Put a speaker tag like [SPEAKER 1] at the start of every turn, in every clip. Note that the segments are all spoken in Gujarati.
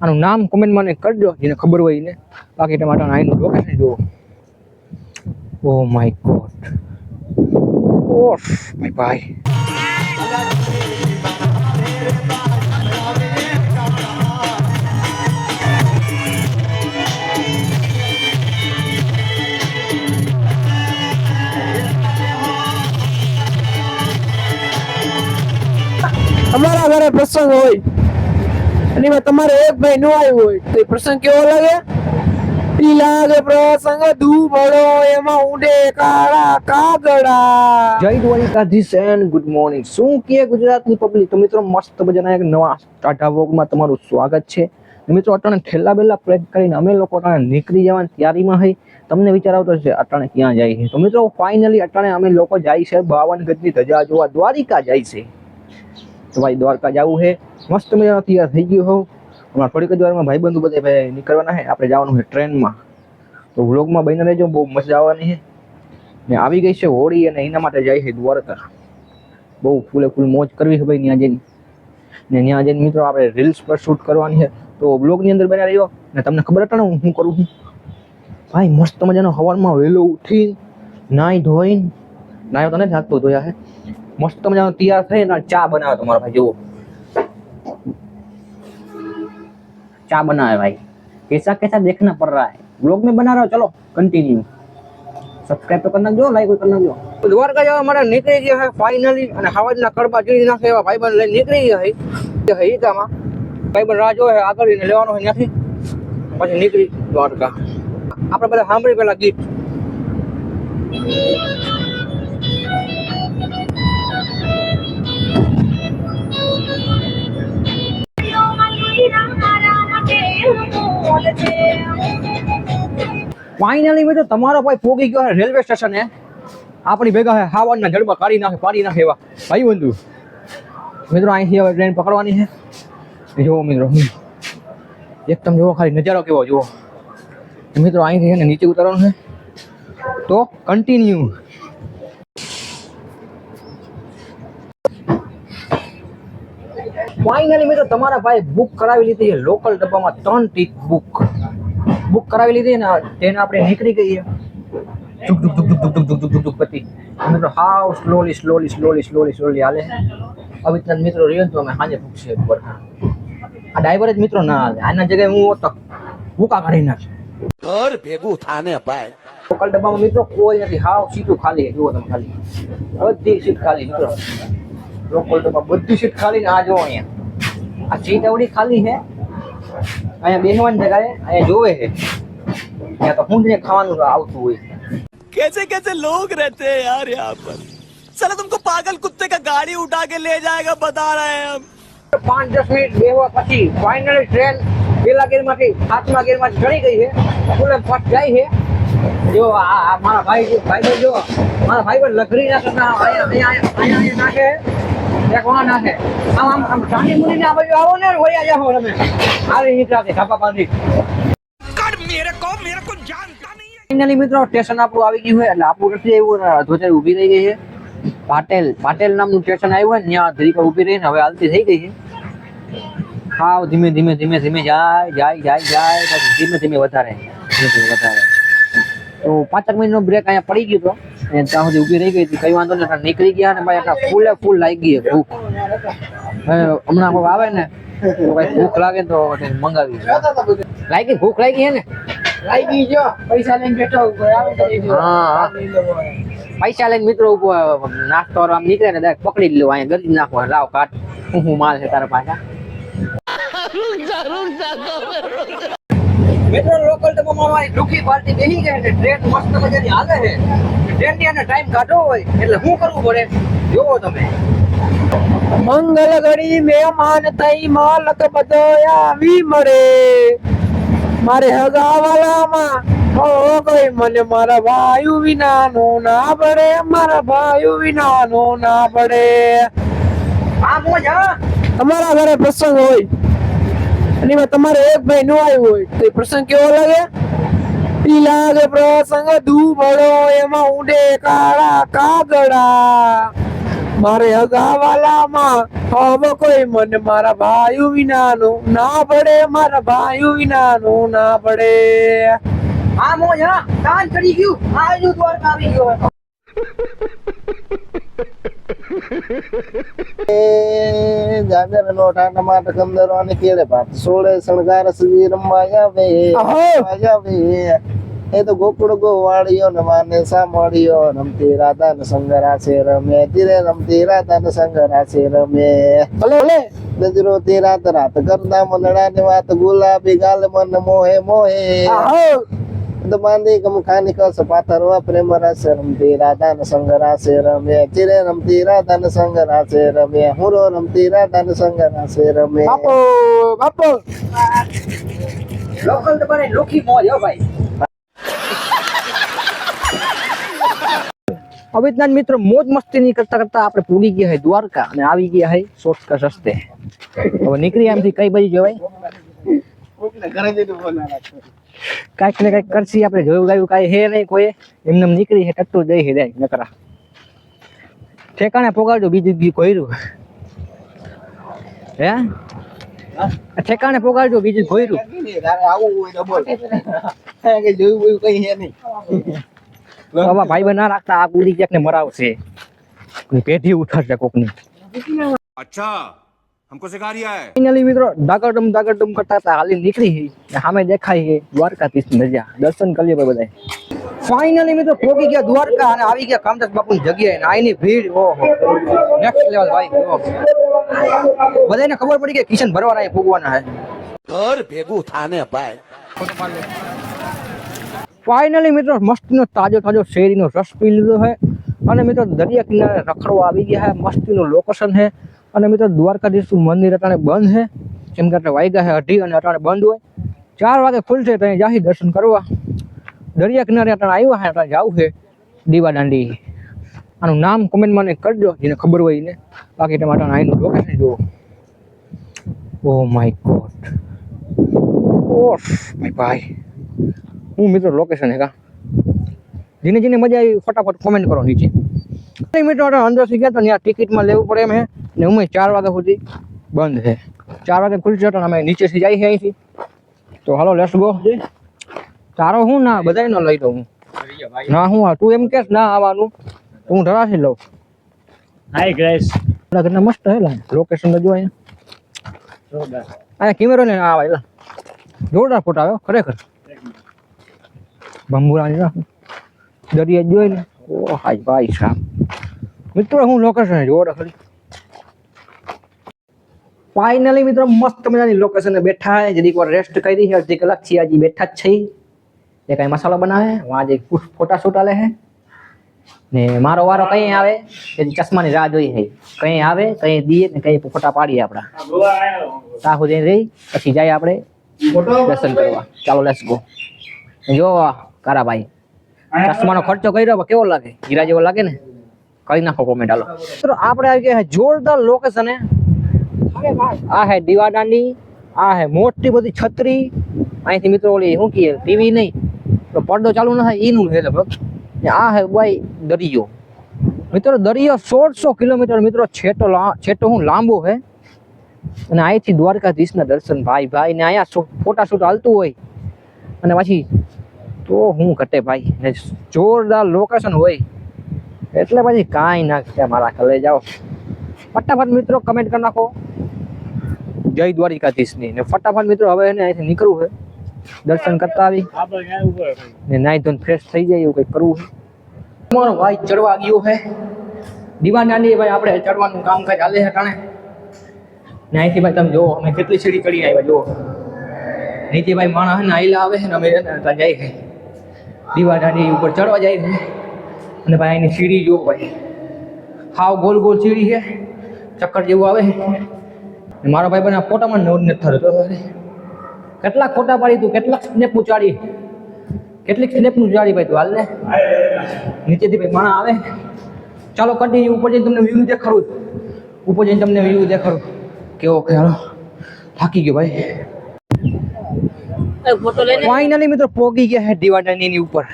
[SPEAKER 1] આનું નામ કોમેન્ટમાં મને કરજો જેને ખબર હોય એને. બાકી તમારે આઈનું લોકેશન જુઓ. Oh my God of my ભાઈ.
[SPEAKER 2] અમારા ઘરે પ્રસંગ હોય. અને એમાં તમારે એક ભાઈ નો આવ્યો હોય તો એ પ્રસંગ કેવો લાગે? ઈ લાગે પ્રસંગ દુબળો એમાં ઉડે કાળા કાગડા.
[SPEAKER 1] જય દ્વારિકાધીશ એન્ડ ગુડ મોર્નિંગ શું કે ગુજરાતની પબ્લિક તો મિત્રો મસ્ત મજાના એક નવા ટાટા વોકમાં તમારું સ્વાગત છે. મિત્રો અટાણે ઠેલા બેલા પેક કરીને અમે લોકો અટાણે નીકળી જવાની તૈયારીમાં હઈ. તમને વિચાર આવતો છે અટાણે ક્યાં જાય છે તો મિત્રો ફાઇનલી અટાણે અમે લોકો જાય છે બાવન ગજની ધજા જોવા. દ્વારિકા જાય છે. તો ભાઈ દ્વારકા જવું છે મસ્ત મજાનો તૈયાર થઈ ગયો હોઉં. હમણાં થોડીક જ વારમાં ભાઈબંધુ બધા ભાઈ નીકળવાના છે આપણે જવાનું છે ટ્રેનમાં. તો વ્લોગમાં બહીને રહેજો, બહુ મજા આવવાની છે ને આવી ગઈ છે હોળી અને એના માટે જાય છે દ્વારકા. બહુ ફૂલે ફૂલ મોજ કરવી છે ભાઈ ત્યાં જઈને ને ત્યાં જઈને મિત્રો, આપણે રીલ્સ પર શૂટ કરવાની છે. તો બ્લોગની અંદર બન્યા રહ્યો ને તમને ખબર હતા ને હું શું કરું છું? ભાઈ, મસ્ત મજાનો હવારમાં વહેલો ઉઠી નાઈ ધોઈને નાયો તને જ હાથ ધોયા છે મસ્ત મજાનો તૈયાર થઈ ને ચા બનાવે તમારા ભાઈ, જુઓ. चा बना है भाई कैसा कैसा देखना पड़ रहा है ब्लॉग में बना रहा हो चलो कंटिन्यू સબસ્ક્રાઇબ તો કરી નાખજો લાઈક કરી નાખજો દ્વારકા જવા માટે નીકળી ગયા છે ફાઇનલી અને હવાજના કડબા જોઈ નાખે એવા ભાઈબંધ લઈને નીકળી ગયા છે એ હિતામાં ભાઈબંધ રાહ જોવે છે આગળ એને લેવાનો હોય ત્યાંથી પછી નીકળી દ્વારકા આપણે બધા સાંભળી પેલા ગીત ફાઇનલી મિત્રો, તમારો ભાઈ પોગી ગયો રેલવે સ્ટેશને આપણી ભેગા હે હાવડના જડમાં કાઢી નાખે, પાડી નાખે એવા. ભાઈ બંધુ, મિત્રો અહીંથી હવે ટ્રેન પકડવાની છે જુઓ મિત્રો એકદમ જુઓ ખાલી નજારો કેવો, જુઓ. મિત્રો અહીંથી છે ને નીચે ઉતરવાનું છે તો કન્ટિન્યુ ફાઇનલી મિત્રો તમારા ભાઈ બુક કરાવી લીધી છે લોકલ ડબ્બામાં ત્રણ ટીક બુક બુક કરાવી લીધી ને તેને આપણે નીકળી ગઈએ ધુક ધુક ધુક ધુક ધુક ધુક ધુક ધુક ધુક કરતી મિત્રો હાવ slowly slowly slowly slowly slowly હાલે ઇતના મિત્રો રહ્યો તો અમે સાંજે પૂછીએ ઉપર આ ડ્રાઈવર જ મિત્રો ના હાલે આના જગ્યાએ હું હોત ભૂકા કાઢી નાખ
[SPEAKER 3] ઘર ભેગું થાને ભાઈ
[SPEAKER 1] લોકલ ડબ્બામાં મિત્રો કોઈ નથી હાવ સીટું ખાલી જુઓ તમે ખાલી બધી સીટ ખાલી મિત્રો
[SPEAKER 3] पागल कुत्ते का गाड़ी उठा के ले जाएगा बता रहे हैं
[SPEAKER 1] पाँच दस मिनट बेहुआ पची फाइनल ट्रेन बेला गिर माटी आत्मा गिर माटी चढ़ी गई है पूरे फट गई है जो हमारा भाई भाई जो हमारा भाई लकड़ी ना करना आया आया आया ना के એક વાં નાખે આમ આમ આમ ચાંદી મુડીને આ બાજુ આવો ને વળ્યા જાઓ તમે. આવી નીકળાતી ખાપા બાંધી ફાઇનલી મિત્રો સ્ટેશન આપણું આવી ગયું હોય એટલે આપણું નથી આવ્યું ને ધ્વજા ઊભી રહી ગઈ છે પાટેલ પાટેલ નામનું સ્ટેશન આવ્યું હોય ને ત્યાં ધરીકા ઊભી રહીને હવે હાલતી થઈ ગઈ છે હાવ ધીમે ધીમે ધીમે ધીમે જાય જાય જાય જાય પછી ધીમે ધીમે વધારે ધીમે ધીમે વધારે. તો પાંચક મિનિટનો બ્રેક અહીંયા પડી ગયો હતો અને ત્યાં સુધી ઊભી રહી ગઈ હતી. કઈ વાંધો નહીં નીકળી ગયા ને ભાઈ આટલા ફૂલે ફૂલ લાગી ગઈ ભૂખ. હમણાં કોઈ આવે ને તો ભાઈ ભૂખ લાગે તો મંગાવી લાગી? ભૂખ લાગી ને?
[SPEAKER 2] લાગી જો. પૈસા લઈને બેઠો.
[SPEAKER 1] હા. પૈસા લઈને મિત્રો ઉપર નાસ્તો આમ નીકળે ને ડાયરેક્ટ પકડી લો અહીંયા ગરી નાખો. લાવ કાટ હું હું માલ છે તારા પાછા. મિત્રો લોકલ ડબ્બામાં મારી દુખી પાર્ટી બેસી ગયા એટલે ટ્રેન મસ્ત મજાની હાલે છે. ટ્રેનની અંદર ટાઈમ કાઢવો હોય એટલે શું કરવું પડે? જોવો તમે.
[SPEAKER 2] મંગલ ઘડી મહેમાન થઈ માલક બધો આવી મળે મારે હગાવાલામાં હો ગઈ મને મારા ભાઈ વિના નો ના પડે મારા ભાઈ વિના નો ના પડે.
[SPEAKER 1] આ મોજ
[SPEAKER 2] તમારા ઘરે પ્રસંગ હોય. અને એમાં તમારે એક ભાઈ નો આવ્યો હોય, તો એ પ્રસંગ કેવો લાગે? ઈ લાગે પ્રસંગ દુબળો, એમાં ઊંડે કાળા કાગડા. મારે અગાવાલામાં હવે કોઈ મને મારા ભાઈ વિનાનું ના પડે, મારા ભાઈ વિનાનું ના પડે.
[SPEAKER 1] આ મોજ કાન ચડી ગયું. આજુ દ્વારકા આવી ગયો
[SPEAKER 4] એ તો ગોકુળ ગોવાળિયો ને માને સાંભળ્યો રમતી રાધા ને સંગરા છે રમે ધીરે રમતી રાધા ને સંગરા છે રમે
[SPEAKER 2] ભલે ભલે
[SPEAKER 4] નજરો તે રાત કરતા મંદડા ની વાત ગુલાબી ગાલ મન મોહે મોહે
[SPEAKER 2] આહો
[SPEAKER 4] તો બાંધી કમ ખાની કસ પાથરવા પ્રેમ રસ રમતી રાધા ને સંગ રાસે રમે. ચિરે રમતી રાધા ને સંગ રાસે રમે. હુરો રમતી રાધા ને સંગ રાસે રમે.
[SPEAKER 2] બાપો બાપો.
[SPEAKER 1] લોકલ તો લોખી મોજ હો ભાઈ. હવે મિત્રો મોજ મસ્તી ની કરતા કરતા આપણે પૂરી ગયા હે દ્વારકા અને આવી ગયા હે શોર્ટકટ રસ્તે. હવે નીકળી આમથી કઈ બાજુ જવાય? કાંઈક ને કાંઈક કરશી આપણે. જોયું ગાયું કાંઈ હે નહીં કોઈ. એમને નીકળી છે, ટટ્ટું દઈ છે જાય નકરા. ઠેકાણે પોગાડજો, બીજું બીજું કોયરું હે? ઠેકાણે પોગાડજો, બીજું કોયરું
[SPEAKER 4] જોયું કઈ હે નહીં
[SPEAKER 1] બાબા ભાઈ બના રાખતા આ ગુડી ક્યાંક ને મરાવશે પેઢી ઉઠાડશે કોકની.
[SPEAKER 3] અચ્છા. हमको सिखा रिया है
[SPEAKER 1] ફાઇનલી મિત્રો દાગડમ દાગડમ કરતા હતા હાલી નીકળી ગઈ ને સામે દેખાય છે દ્વારકાધીશ નજા દર્શન કરીએ ભાઈ બધા ફાઇનલી મિત્રો પહોંચી ગયા દ્વારકા અને આવી ગયા કામદાસ બાપુની જગ્યાએ અને આઈની ભીડ ઓહો નેક્સ્ટ લેવલ ભાઈ ઓહો. બધાને ખબર પડી કે કિશન ભરવાના છે ભોગવાના છે
[SPEAKER 3] घर भेगू थाने पाए
[SPEAKER 1] ફાઇનલી મિત્રો મસ્તીનો તાજો તાજો શેરીનો રસ પી લીધો છે અને મિત્રો દરિયા કિનારે રખડવા આવી ગયા છે મસ્તીનું લોકેશન છે અને મિત્રો દ્વારકાધીશ મંદિર અટાણે બંધ છે. કેમ કે અટાણે વાગ્યા છે, અઢી અને અટાણે બંધ હોય. ચાર વાગે ખુલશે ત્યાં જાહી દર્શન કરવા. દરિયા કિનારે અટાણે આવ્યા છે, અટાણે જવું છે દીવા દાંડી. આનું નામ કોમેન્ટમાં મને કરજો, જેને ખબર હોય એને. બાકી તમે અટાણે આનું લોકેશન જુઓ. Oh my God. Of, my ભાઈ. હું મિત્રો લોકેશન હેગા જેને જેને મજા આવી ફટાફટ કોમેન્ટ કરો નીચે. મિત્રો અંદર સુધી ગયા તો ત્યાં ટિકિટમાં લેવું પડે એમ હે. ને હું ચાર વાગ્યા સુધી બંધ છે. ચાર વાગે ખુલશે તો અમે નીચેથી જઈએ અહીંથી. તો હાલો લેટ્સ ગો તારો હું ના બધાય ન લઈ દઉં હું. ના હું તું એમ કેસ ના આવવાનું. હું ધરાશી લઉં.
[SPEAKER 2] હાય ગ્રેસ
[SPEAKER 1] ઘરના મસ્ત હેલા લોકેશન જો અહીંયા. અહીંયા કેમેરો ને આવે એટલે જોરદાર ફોટા આવ્યો ખરેખર. બંબુરાની દરિયા જોઈ ને ઓ હાય ભાઈ સાહેબ મિત્રો હું લોકેશન જોરદાર ખરી ફાઇનલી મિત્રો, મસ્ત મજાની લોકેશન બેઠા હે. જરીક વાર રેસ્ટ કરી છે અડધી કલાકથી હજી બેઠા જ છે. એ કઈ મસાલો બનાવે? વાં જે ફોટા શૂટ આલે હે. ને મારો વારો કઈ આવે? કે ચશ્માની રાહ જોઈ હે. કઈ આવે? કઈ દીએ ને કઈ ફોટા પાડીએ આપણા. ત્યાં સુધી રહી. પછી જાય આપણે દર્શન કરવા. ચાલો લેટ્સ ગો જો કારાભાઈ ચશ્માનો ખર્ચો કર્યો કેવો લાગે? હીરા જેવો લાગે ને? કરી નાખો કોમેન્ટ હાલો. આપણે આવી ગયા જોરદાર લોકેશન આ હે દીવાદાંડી, આ હે મોટી બધી છત્રી. અહીંથી મિત્રો ઓલી શું કહીએ, ટીવી નહીં, તો પડદો ચાલુ ન થાય એનું છે લગભગ. આ હે ભાઈ દરિયો. મિત્રો, દરિયો સોળસો કિલોમીટર મિત્રો છેટો છેટો હું લાંબો છે અને અહીંથી દ્વારકાધીશના દર્શન ભાઈ ભાઈ, ને અહીંયા ફોટા શૂટ હાલતું હોય. અને પછી તો હું ઘટે ભાઈ, ને જોરદાર લોકેશન હોય. એટલે પછી કાંઈ ના મારા કલે જાઓ. ફટાફટ મિત્રો કમેન્ટ કરી નાખો. જય દ્વારિકાધીશની. ને ફટાફટ મિત્રો હવે એને અહીંથી નીકળવું છે. દર્શન કરતા આવી. ને નાઈ ધોન ફ્રેશ થઈ જાય એવું કંઈક કરવું છે. મારો ભાઈ ચડવા ગયો છે. દીવાનાની ભાઈ આપણે ચડવાનું કામ કાજ હાલે છે ટાણે ને અહીંથી ભાઈ તમે જુઓ, અમે કેટલી સીડી ચડી આવ્યા, જુઓ. નીચે ભાઈ માણસ ને આઈલા આવે છે ને અમે ત્યાં જાય છે. દીવાનાની ઉપર ચડવા જાય છે. અને ભાઈ એની સીડી જુઓ ભાઈ. હાવ ગોલ ગોલ સીડી છે. ચક્કર જેવું આવે છે. ને મારો ભાઈ બને ફોટામાં નવ નથી થતો. કેટલાક ફોટા પાડી તું કેટલાક સ્નેપ ઉચાડી કેટલીક સ્નેપનું ચાડી ભાઈ તું હાલ ને નીચેથી ભાઈ માણા આવે. ચાલો કન્ટિન્યુ ઉપર જઈને તમને વ્યૂ દેખાડું ઉપર જઈને તમને વ્યૂ દેખાડું કેવો કે હાલો. થાકી ગયો ભાઈ. ફાઇનલી મિત્રો પોગી ગયા હે દીવાડાની ઉપર.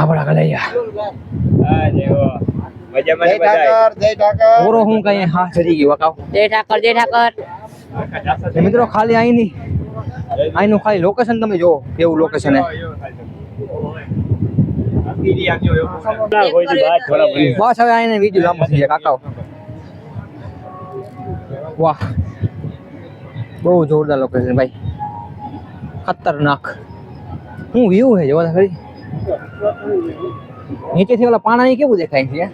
[SPEAKER 1] આપણા કલૈયા
[SPEAKER 4] જય ઠાકર જય ઠાકર
[SPEAKER 1] ઓરો હું કઈ હા ચડી ગયો વકાવ
[SPEAKER 2] જય ઠાકર જય ઠાકર
[SPEAKER 1] ને મિત્રો ખાલી અહીંની અહીંનું ખાલી લોકેશન તમે જુઓ કેવું લોકેશન હે. બસ હવે આઈને બીજું લાંબુ થઈ જાય કાકા વાહ. બહુ જોરદાર લોકેશન ભાઈ. ખતરનાક. શું વ્યૂ હે જોવા ખરી નીચેથી ઓલા પાણી કેવું દેખાય છે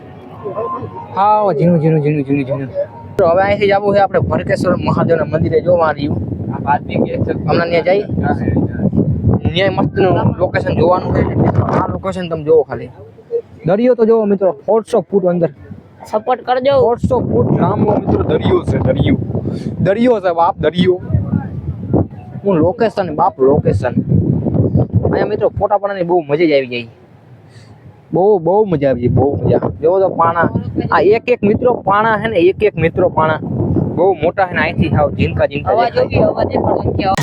[SPEAKER 1] હા ઝીણું ઝીણું ઝીણું ઝીણું ઝીણું. તો હવે અહીંથી જવું છે આપણે ભરકેશ્વર મહાદેવના મંદિરે જોવા રહ્યું હમણાં ત્યાં જઈ. ત્યાં મસ્તનું લોકેશન જોવાનું છે. આ લોકેશન તમે જોવો ખાલી. દરિયો તો જોવો મિત્રો 400 ફૂટ અંદર.
[SPEAKER 2] સપોર્ટ કરજો.
[SPEAKER 1] 400 ફૂટ લાંબો મિત્રો દરિયો છે દરિયો. દરિયો છે બાપ દરિયો. હું લોકેશન બાપ લોકેશન અહીંયા મિત્રો ફોટા પાડવાની બહુ મજા જ આવી જાય બહુ બહુ મજા આવી છે બહુ મજા. જોવો તો પાણા. આ એક એક મિત્રો પાણા છે ને એક એક મિત્રો પાણા. બહુ મોટા છે ને અહીંથી હાવ ઝીંકા ઝીંકા